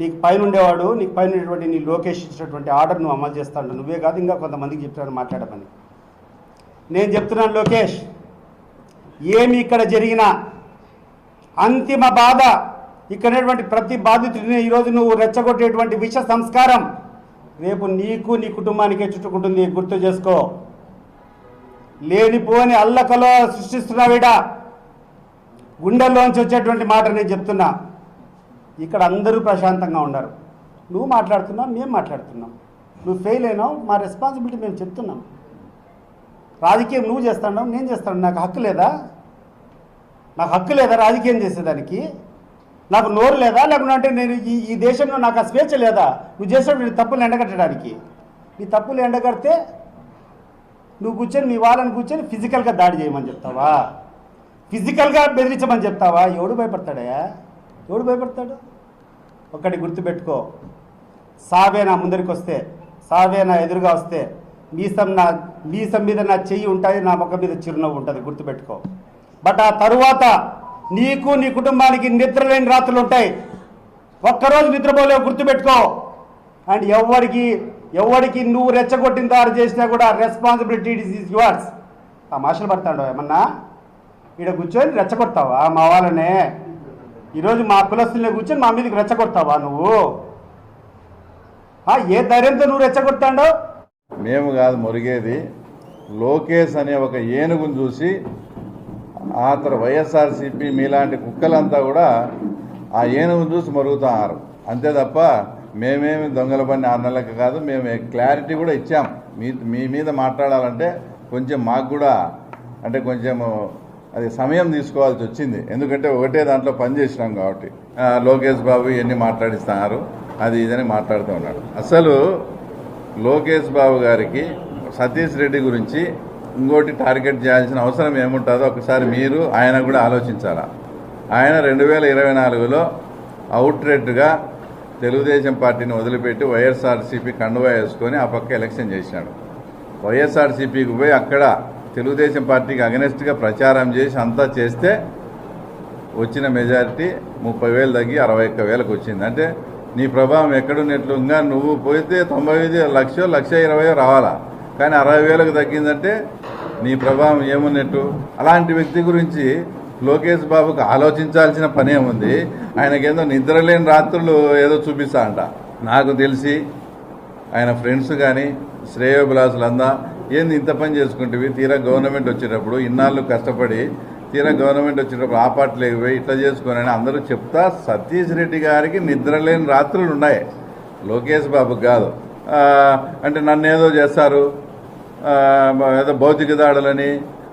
నీకు పైన ఉండేవాడు నీకు పైన ఉండేటువంటి నీ లోకేష్ ఇచ్చినటువంటి ఆర్డర్ నువ్వు అమలు చేస్తాడు. నువ్వే కాదు ఇంకా కొంతమందికి చెప్తాను మాట్లాడమని. నేను చెప్తున్నాను లోకేష్ ఏమి ఇక్కడ జరిగినా అంతిమ బాధ ఇక్కడటువంటి ప్రతి బాధితుడిని ఈరోజు నువ్వు రెచ్చగొట్టేటువంటి విష సంస్కారం రేపు నీకు నీ కుటుంబానికే చుట్టుకుంటుంది గుర్తు చేసుకో. లేనిపోని అల్లకలో సృష్టిస్తున్నావిడా గుండెల్లోంచి వచ్చేటువంటి మాట నేను చెప్తున్నా. ఇక్కడ అందరూ ప్రశాంతంగా ఉన్నారు నువ్వు మాట్లాడుతున్నావు మేము మాట్లాడుతున్నాం. నువ్వు ఫెయిల్ అయినావు మా రెస్పాన్సిబిలిటీ మేము చెప్తున్నాం. రాజకీయం నువ్వు చేస్తున్నావు నేను చేస్తాను నాకు హక్కు లేదా? నాకు హక్కు లేదా రాజకీయం చేసేదానికి? నాకు నోరు లేదా? లేకుంటే నేను ఈ ఈ దేశంలో నాకు ఆ స్వేచ్ఛ లేదా? నువ్వు చేసేటువంటి తప్పులు ఎండగట్టడానికి. నీ తప్పులు ఎండగడితే నువ్వు కూర్చొని మీ వాళ్ళని కూర్చొని ఫిజికల్గా దాడి చేయమని చెప్తావా? ఫిజికల్గా బెదిరించమని చెప్తావా? ఎవడు భయపడతాడయా ఎవడు భయపడతాడు? ఒక్కటి గుర్తుపెట్టుకో. సావే నా ముందరికి వస్తే సావే నా ఎదురుగా వస్తే మీసం నా మీసం మీద నా చెయ్యి ఉంటుంది నా ముఖం మీద చిరునవ్వు ఉంటుంది గుర్తుపెట్టుకో. బట్ ఆ తరువాత నీకు నీ కుటుంబానికి నిద్ర లేని రాత్రులు ఉంటాయి. ఒక్కరోజు నిద్రపోలేవు గుర్తుపెట్టుకో. అండ్ ఎవరికి ఎవరికి నువ్వు రెచ్చగొట్టిన తయారు చేసినా కూడా రెస్పాన్సిబిలిటీ ఇస్ యువర్స్ ఆ మాటలు పడతాడు ఏమన్నా? ఈడ కూర్చొని రెచ్చగొడతావా? మా వాళ్ళనే. ఈరోజు మా కులస్తుల్ని కూర్చొని మా మీదకి రెచ్చగొడతావా నువ్వు? ఆ, ఏ ధైర్యంతో నువ్వు రెచ్చగొట్టాడో? మేము కాదు మురిగేది. లోకేష్ అనే ఒక ఏనుగును చూసి ఆ తర్వాత వైఎస్ఆర్సీపీ మీలాంటి కుక్కలంతా కూడా ఆ ఏనుగును చూసి మరుగుతున్నారు అంతే తప్ప మేమేమి దొంగల పని ఆరు నెలలకు కాదు మేము క్లారిటీ కూడా ఇచ్చాం. మీ మీ మీద మాట్లాడాలంటే కొంచెం మాకు కూడా అంటే కొంచెం అది సమయం తీసుకోవాల్సి వచ్చింది. ఎందుకంటే ఒకటే దాంట్లో పనిచేసినాం కాబట్టి. లోకేష్ బాబు ఇవన్నీ మాట్లాడిస్తున్నారు. అది ఇదని మాట్లాడుతూ ఉన్నాడు. అసలు లోకేష్ బాబు గారికి సతీష్ రెడ్డి గురించి ఇంకోటి టార్గెట్ చేయాల్సిన అవసరం ఏముంటుందో ఒకసారి మీరు ఆయన కూడా ఆలోచించాలా? ఆయన రెండు వేల ఇరవై నాలుగులో అవుట్రెట్గా తెలుగుదేశం పార్టీని వదిలిపెట్టి వైఎస్ఆర్సీపీ కండువా వేసుకొని ఆ పక్క ఎలక్షన్ చేసినాడు. వైఎస్ఆర్సీపీకి పోయి అక్కడ తెలుగుదేశం పార్టీకి అగనెస్ట్గా ప్రచారం చేసి అంతా చేస్తే వచ్చిన మెజారిటీ ముప్పై వేలు తగ్గి అరవై ఒక్క వేలకు వచ్చింది. అంటే నీ ప్రభావం ఎక్కడున్నట్లు ఇంకా నువ్వు పోతే తొంభై ఐదు లక్ష లక్ష ఇరవై రావాలా? కానీ అరవై వేలకు తగ్గిందంటే నీ ప్రభావం ఏమున్నట్టు? అలాంటి వ్యక్తి గురించి లోకేష్ బాబుకు ఆలోచించాల్సిన పని ఏముంది? ఆయనకేందో నిద్రలేని రాత్రులు ఏదో చూపిస్తా అంట. నాకు తెలిసి ఆయన ఫ్రెండ్స్ కానీ శ్రేయోభిలాసులందా ఏంది ఇంత పని చేసుకుంటేవి? తీరా గవర్నమెంట్ వచ్చేటప్పుడు ఇన్నాళ్ళు కష్టపడి తీరా గవర్నమెంట్ వచ్చేటప్పుడు ఆ పార్టీలోకి ఇట్లా చేసుకోనని అందరూ చెప్తా సతీష్ రెడ్డి గారికి నిద్రలేని రాత్రులు ఉన్నాయి. లోకేష్ బాబుకి కాదు. అంటే నన్ను ఏదో చేస్తారు. ఏదో భౌతిక దాడులని.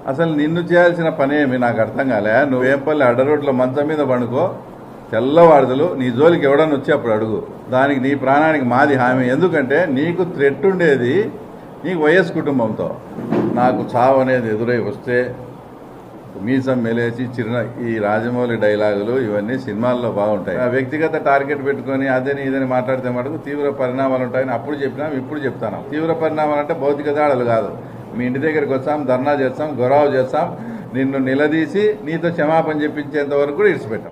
అసలు నిన్ను చేయాల్సిన పని ఏమి? నాకు అర్థం కాలే. నువ్వేం పల్లె అడ్డరోడ్ల మంచం మీద పండుకో. తెల్లవారుదలు నీ జోలికి ఎవడన్నా వచ్చి అప్పుడు అడుగు. దానికి నీ ప్రాణానికి మాది హామీ. ఎందుకంటే నీకు థ్రెట్ ఉండేది నీకు వైఎస్ కుటుంబంతో నాకు చావు అనేది ఎదురై వస్తే మీసం మెలేసి చిరున ఈ రాజమౌళి డైలాగులు ఇవన్నీ సినిమాల్లో బాగుంటాయి. ఆ వ్యక్తిగత టార్గెట్ పెట్టుకొని అదని ఇదని మాట్లాడితే మటుకు తీవ్ర పరిణామాలు ఉంటాయని అప్పుడు చెప్పినాం ఇప్పుడు చెప్తాను. తీవ్ర పరిణామాలు అంటే భౌతిక దాడులు కాదు. మీ ఇంటి దగ్గరికి వస్తాం ధర్నా చేస్తాం గొరవ చేస్తాం నిన్ను నిలదీసి నీతో క్షమాపణ చెప్పించేంత వరకు కూడా ఇడిచిపెట్టాం.